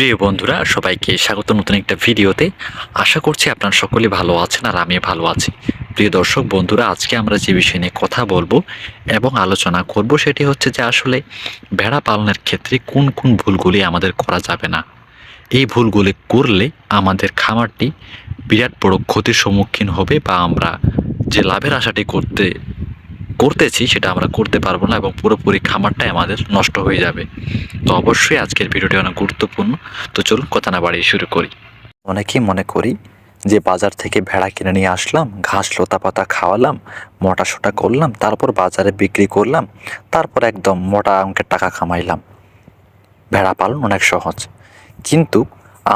প্রিয় বন্ধুরা, সবাইকে স্বাগত নতুন একটা ভিডিওতে। আশা করছি আপনারা সকলে ভালো আছেন আর আমি ভালো আছি। প্রিয় দর্শক, বন্ধুরা, আজকে আমরা যে বিষয় নিয়ে কথা বলব এবং আলোচনা করব সেটি হচ্ছে যে আসলে ভেড়া পালনের ক্ষেত্রে কোন কোন ভুলগুলি আমাদের করা যাবে না। এই ভুলগুলি করলে আমাদের খামারটি বিরাট বড় ক্ষতির সম্মুখীন হবে বা আমরা যে লাভের আশাটি করতে করতেছি, সেটা আমরা করতে পারব না এবং পুরোপুরি খামারটাই আমাদের নষ্ট হয়ে যাবে। তো অবশ্যই আজকের ভিডিওটি অনেক গুরুত্বপূর্ণ। তো চলুন কথা না বাড়িয়ে শুরু করি। অনেকেই মনে করি যে বাজার থেকে ভেড়া কিনে নিয়ে আসলাম, ঘাস লতা পাতা খাওয়ালাম মোটা সোটা করলাম, তারপর বাজারে বিক্রি করলাম, তারপর একদম মোটা অঙ্কের টাকা কামাইলাম। ভেড়া পালন অনেক সহজ। কিন্তু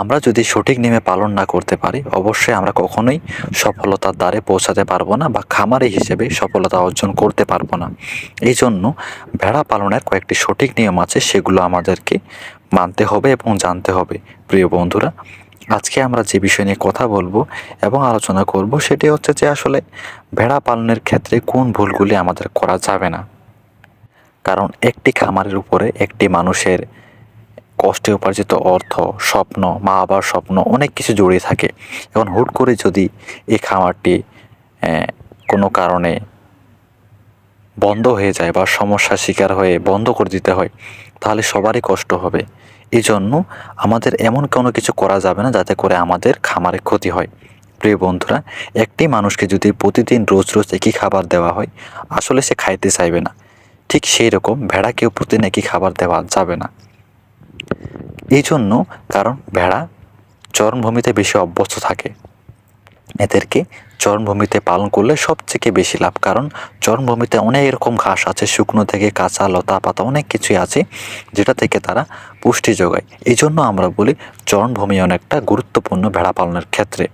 আমরা যদি সঠিক নিয়মে পালন না করতে পারি, অবশ্যই আমরা কখনোই সফলতার দ্বারে পৌঁছাতে পারব না বা খামারি হিসেবে সফলতা অর্জন করতে পারব না। এই জন্য ভেড়া পালনের কয়েকটি সঠিক নিয়ম আছে, সেগুলো আমাদেরকে মানতে হবে এবং জানতে হবে। প্রিয় বন্ধুরা, আজকে আমরা যে বিষয় নিয়ে কথা বলব এবং আলোচনা করব, সেটি হচ্ছে যে আসলে ভেড়া পালনের ক্ষেত্রে কোন ভুলগুলি আমাদের করা যাবে না। কারণ একটি খামারের উপরে একটি মানুষের কষ্টে উপার্জিত অর্থ, স্বপ্ন মা বাবার স্বপ্ন অনেক কিছু জড়িয়ে থাকে। এখন হুট করে যদি এই খামারটি কোনো কারণে বন্ধ হয়ে যায় বা সমস্যার শিকার হয়ে বন্ধ করে দিতে হয়, তাহলে সবারই কষ্ট হবে। এই জন্য আমাদের এমন কোনো কিছু করা যাবে না যাতে করে আমাদের খামারে ক্ষতি হয়। প্রিয় বন্ধুরা, একটি মানুষকে যদি প্রতিদিন রোজ রোজ একই খাবার দেওয়া হয়, আসলে সে খাইতে চাইবে না। ঠিক সেই রকম ভেড়াকেও প্রতিদিন একই খাবার দেওয়া যাবে না। এই জন্য কারণ ভেড়া চরণভূমিতে বেশি অভ্যস্ত থাকে। এদেরকে চরণভূমিতে পালন করলে সবথেকে বেশি লাভ, কারণ চরণভূমিতে অনেক রকম ঘাস আছে, শুকনো থেকে কাঁচা, লতা পাতা অনেক কিছুই আছে, যেটা থেকে তারা পুষ্টি যোগায়। এই জন্য আমরা বলি চরণভূমি অনেকটা গুরুত্বপূর্ণ ভেড়া পালনের ক্ষেত্রে।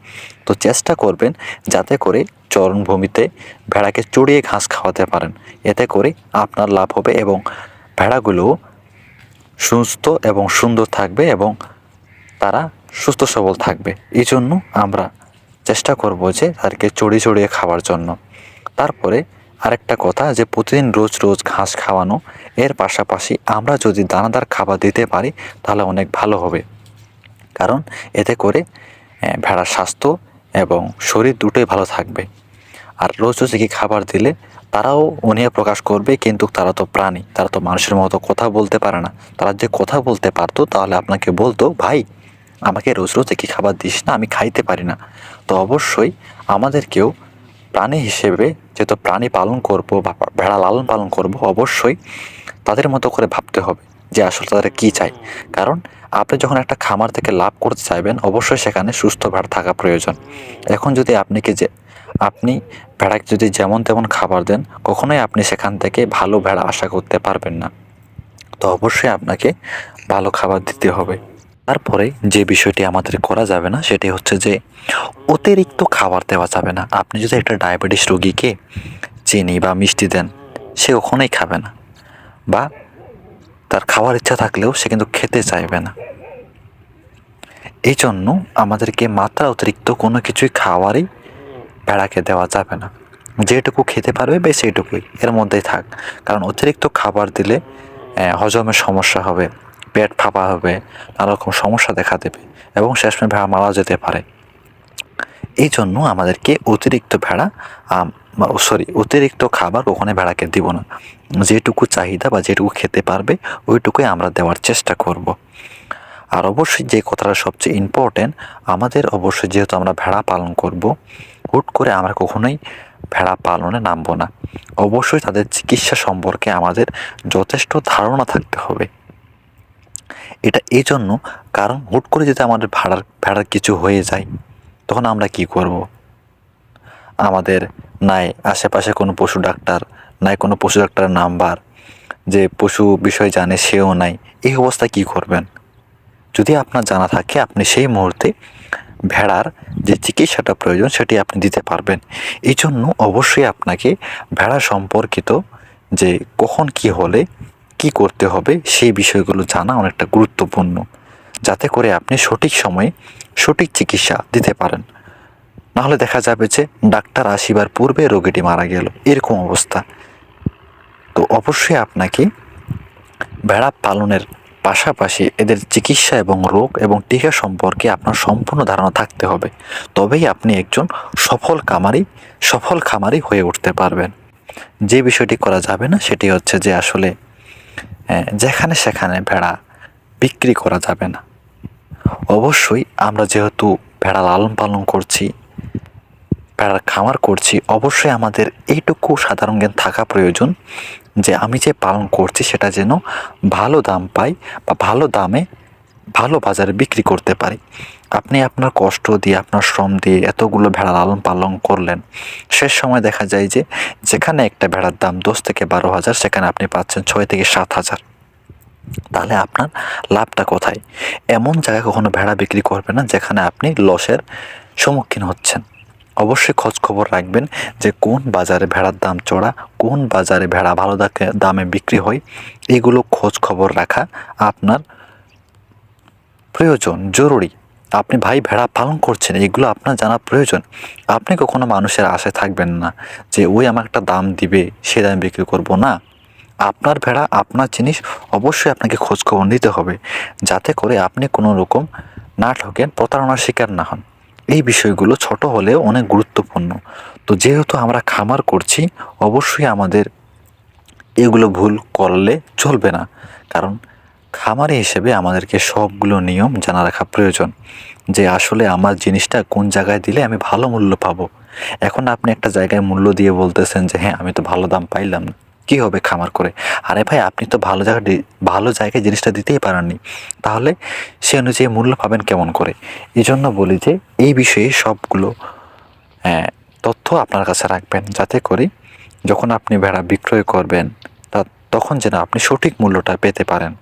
তো চেষ্টা করবেন যাতে করে চরণভূমিতে ভেড়াকে চড়িয়ে ঘাস খাওয়াতে পারেন। এতে করে আপনার লাভ হবে এবং ভেড়াগুলোও সুস্থ এবং সুন্দর থাকবে এবং তারা সুস্থ সবল থাকবে। এই জন্য আমরা চেষ্টা করব যে তাদেরকে চড়িয়ে চড়িয়ে খাওয়ার জন্য। তারপরে আরেকটা কথা যে প্রতিদিন রোজ রোজ ঘাস খাওয়ানো, এর পাশাপাশি আমরা যদি দানাদার খাবার দিতে পারি, তাহলে অনেক ভালো হবে। কারণ এতে করে ভেড়ার স্বাস্থ্য এবং শরীর দুটোই ভালো থাকবে। আর রোজ রোজ কি খাবার দিলে তারাও অনীহা প্রকাশ করবে, কিন্তু তারা তো প্রাণী, তারা তো মানুষের মতো কথা বলতে পারে না। তারা যে কথা বলতে পারতো, তাহলে আপনাকে বলতো, ভাই, আমাকে রোজ রোজ একই খাবার দিস না, আমি খাইতে পারি না। তো অবশ্যই আমাদেরকেও প্রাণী হিসেবে যেহেতু প্রাণী পালন করব বা ভেড়া লালন পালন করব, অবশ্যই তাদের মতো করে ভাবতে হবে যে আসলে তাদের কী চাই কারণ আপনি যখন একটা খামার থেকে লাভ করতে চাইবেন, অবশ্যই সেখানে সুস্থ ভেড়া থাকা প্রয়োজন। এখন যদি আপনিকে যে আপনি ভেড়াকে যদি যেমন তেমন খাবার দেন, কখনোই আপনি সেখান থেকে ভালো ভেড়া আশা করতে পারবেন না। তো অবশ্যই আপনাকে ভালো খাবার দিতে হবে। তারপরে যে বিষয়টি আমাদের করা যাবে না, সেটি হচ্ছে যে অতিরিক্ত খাবার দেওয়া যাবে না। আপনি যদি একটা ডায়াবেটিস রোগীকে চিনি বা মিষ্টি দেন, সে কখনোই খাবে না বা তার খাওয়ার ইচ্ছা থাকলেও সে কিন্তু খেতে চাইবে না। এই জন্য আমাদেরকে মাত্রা অতিরিক্ত কোনো কিছুই খাওয়ারই ভেড়াকে দেওয়া যাবে না। যেটুকু খেতে পারবে বেশ সেইটুকুই, এর মধ্যেই থাক। কারণ অতিরিক্ত খাবার দিলে হজমের সমস্যা হবে, পেট ফাঁপা হবে নানা রকম সমস্যা দেখা দেবে এবং শেষমেশ ভেড়া মারা যেতে পারে। এই জন্য আমাদেরকে অতিরিক্ত ভেড়া সরি অতিরিক্ত খাবার ওখানে ভেড়াকে দিব না। যেটুকু চাহিদা বা যেটুকু খেতে পারবে, ওইটুকুই আমরা দেওয়ার চেষ্টা করব। আর অবশ্যই যে কথাটা সবচেয়ে ইম্পর্টেন্ট আমাদের অবশ্যই যেহেতু আমরা ভেড়া পালন করব হুট করে আমরা কখনোই ভেড়া পালনে নামবো না। অবশ্যই তাদের চিকিৎসা সম্পর্কে আমাদের যথেষ্ট ধারণা থাকতে হবে। এটা এই জন্য কারণ হুট করে যদি আমাদের ভাড়ার, ভেড়ার কিছু হয়ে যায়, তখন আমরা কি করব? আমাদের নাই আশেপাশে কোনো পশু ডাক্তার, নাই কোনো পশু ডাক্তারের নাম্বার, যে পশু বিষয় জানে সেও নাই, এই অবস্থায় কি করবেন? যদি আপনার জানা থাকে, আপনি সেই মুহূর্তে ভেড়ার যে চিকিৎসাটা প্রয়োজন সেটি আপনি দিতে পারবেন। এই জন্য অবশ্যই আপনাকে ভেড়া সম্পর্কিত যে কখন কি হলে কি করতে হবে সেই বিষয়গুলো জানা অনেকটা গুরুত্বপূর্ণ। যাতে করে আপনি সঠিক সময়ে সঠিক চিকিৎসা দিতে পারেন। নাহলে দেখা যাবে যে ডাক্তার আসিবার পূর্বে রোগীটি মারা গেল। এরকম অবস্থা। তো অবশ্যই আপনাকে ভেড়া পালনের পাশাপাশি এদের চিকিৎসা এবং রোগ এবং টিকা সম্পর্কে আপনার সম্পূর্ণ ধারণা থাকতে হবে। তবেই আপনি একজন সফল কামারি, সফল খামারি হয়ে উঠতে পারবেন। যে বিষয়টি করা যাবে না, সেটি হচ্ছে যে আসলে যেখানে সেখানে ভেড়া বিক্রি করা যাবে না। অবশ্যই আমরা যেহেতু ভেড়া লালন পালন করছি ভেড়ার খামার করছি, অবশ্যই আমাদের এইটুকু সাধারণ জ্ঞান থাকা প্রয়োজন যে আমি যে পালন করছি সেটা যেন ভালো দাম পাই বা ভালো দামে ভালো বাজারে বিক্রি করতে পারি। আপনি আপনার কষ্ট দিয়ে, আপনার শ্রম দিয়ে এতগুলো ভেড়া লালন পালন করলেন, শেষ সময় দেখা যায় যে যেখানে একটা ভেড়ার দাম দশ থেকে বারো হাজার, সেখানে আপনি পাচ্ছেন ছয় থেকে সাত হাজার। তাহলে আপনার লাভটা কোথায়? এমন জায়গায় কখনো ভেড়া বিক্রি করবে না যেখানে আপনি লসের সম্মুখীন হচ্ছেন। অবশ্যই খোঁজ খবর রাখবেন যে কোন বাজারে ভেড়ার দাম চড়া, কোন বাজারে ভেড়া ভালো দামে বিক্রি হয়, এগুলো খোঁজ খবর রাখা আপনার প্রয়োজন, জরুরি। আপনি ভাই ভেড়া পালন করছেন, এগুলো আপনার জানা প্রয়োজন। আপনি কখনো মানুষের আশায় থাকবেন না যে, ওই আমার একটা দাম দিবে, সে দামে বিক্রি করব। না। আপনার ভেড়া, আপনার জিনিস অবশ্যই আপনাকে খোঁজ খবর নিতে হবে। যাতে করে আপনি কোনো রকম না ঠকেন, প্রতারণার শিকার না হন। এই বিষয়গুলো ছোট হলেও অনেক গুরুত্বপূর্ণ। তো যেহেতু আমরা খামার করছি, অবশ্যই আমাদের এগুলো ভুল করলে চলবে না। কারণ খামারি হিসেবে আমাদেরকে সবগুলো নিয়ম জানা রাখা প্রয়োজন। যে আসলে আমার জিনিসটা কোন জায়গায় দিলে আমি ভালো মূল্য পাবো। এখন আপনি একটা জায়গায় মূল্য দিয়ে বলতেছেন যে হ্যাঁ আমি তো ভালো দাম পাইলাম না। কী হবে খামার করে? আরে ভাই আপনি তো ভালো জায়গা ভালো জায়গায় জিনিসটা দিতেই পারেননি। তাহলে সে অনুযায়ী মূল্য পাবেন কেমন করে? এই জন্য বলি যে এই বিষয়ে সবগুলো আহ, তথ্য আপনার কাছে রাখবেন যাতে করে যখন আপনি ভেড়া বিক্রয় করবেন তা তখন যেন আপনি সঠিক মূল্যটা পেতে পারেন।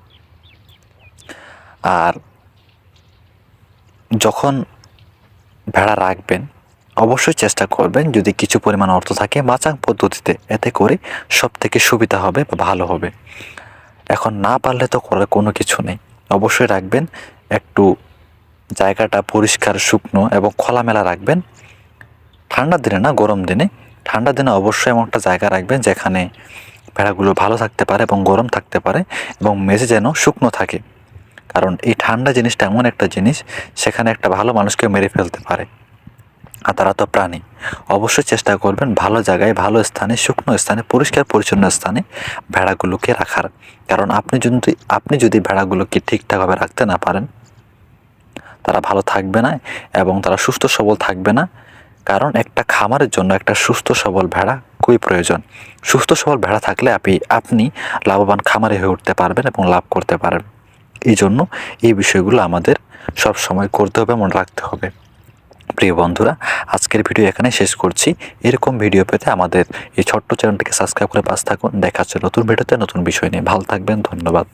আর যখন ভেড়া রাখবেন অবশ্যই চেষ্টা করবেন যদি কিছু পরিমাণ অর্থ থাকে মাচাং পদ্ধতিতে। এতে করে সব থেকে সুবিধা হবে বা ভালো হবে। এখন না পারলে তো করার কোনো কিছু নেই। অবশ্যই রাখবেন, একটু জায়গাটা পরিষ্কার, শুকনো এবং খোলামেলা রাখবেন। ঠান্ডার দিনে না, গরম দিনে। ঠান্ডা দিনে অবশ্যই এমন একটা জায়গা রাখবেন যেখানে ভেড়াগুলো ভালো থাকতে পারে এবং গরম থাকতে পারে এবং মেঝে যেন শুকনো থাকে। কারণ এই ঠান্ডা জিনিসটা এমন একটা জিনিস, সেখানে একটা ভালো মানুষকে মেরে ফেলতে পারে। আর তারা তো প্রাণী। অবশ্যই চেষ্টা করবেন ভালো জায়গায়, ভালো স্থানে, শুকনো স্থানে, পরিষ্কার, পরিচ্ছন্ন স্থানে ভেড়াগুলোকে রাখার। কারণ আপনি যদি আপনি যদি ভেড়াগুলোকে ঠিকঠাকভাবে রাখতে না পারেন, তারা ভালো থাকবে না এবং তারা সুস্থ সবল থাকবে না। কারণ একটা খামারের জন্য একটা সুস্থ সবল ভেড়া খুবই প্রয়োজন। সুস্থ সবল ভেড়া থাকলে আপনি আপনি লাভবান খামারে হয়ে উঠতে পারবেন এবং লাভ করতে পারবেন। এই জন্য এই বিষয়গুলো আমাদের সব সময় করতে হবে মনে রাখতে হবে। প্রিয় বন্ধুরা, আজকের ভিডিও এখানে শেষ করছি। এরকম ভিডিও পেতে আমাদের এই ছোট্ট চ্যানেলটিকে সাবস্ক্রাইব করে পাশ থাকুন। দেখা হচ্ছে নতুন ভিডিওতে নতুন বিষয় নিয়ে। ভালো থাকবেন, ধন্যবাদ।